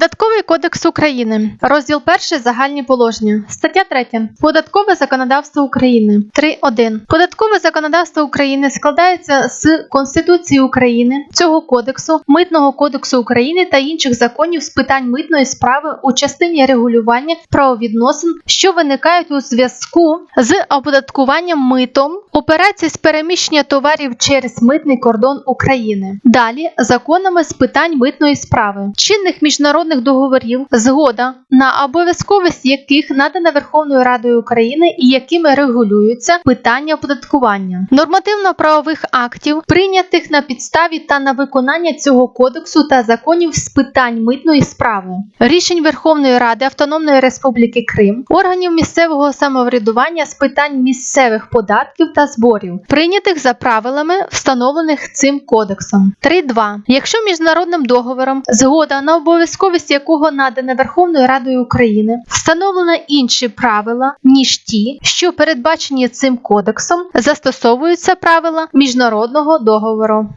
Податковий кодекс України, розділ 1 загальні положення, стаття 3. Податкове законодавство України 3.1. Податкове законодавство України складається з Конституції України, цього кодексу, Митного кодексу України та інших законів з питань митної справи у частині регулювання правовідносин, що виникають у зв'язку з оподаткуванням митом операцій з переміщення товарів через митний кордон України. Далі законами з питань митної справи, чинних міжнародних договорів, згода на обов'язковість яких надана Верховною Радою України і якими регулюються питання оподаткування, нормативно-правових актів, прийнятих на підставі та на виконання цього кодексу та законів з питань митної справи, рішень Верховної Ради Автономної Республіки Крим, органів місцевого самоврядування з питань місцевих податків та зборів, прийнятих за правилами, встановлених цим кодексом. 3.2. Якщо міжнародним договором, згода на обов'язковість якого надане Верховною Радою України, встановлено інші правила, ніж ті, що передбачені цим кодексом, застосовуються правила міжнародного договору.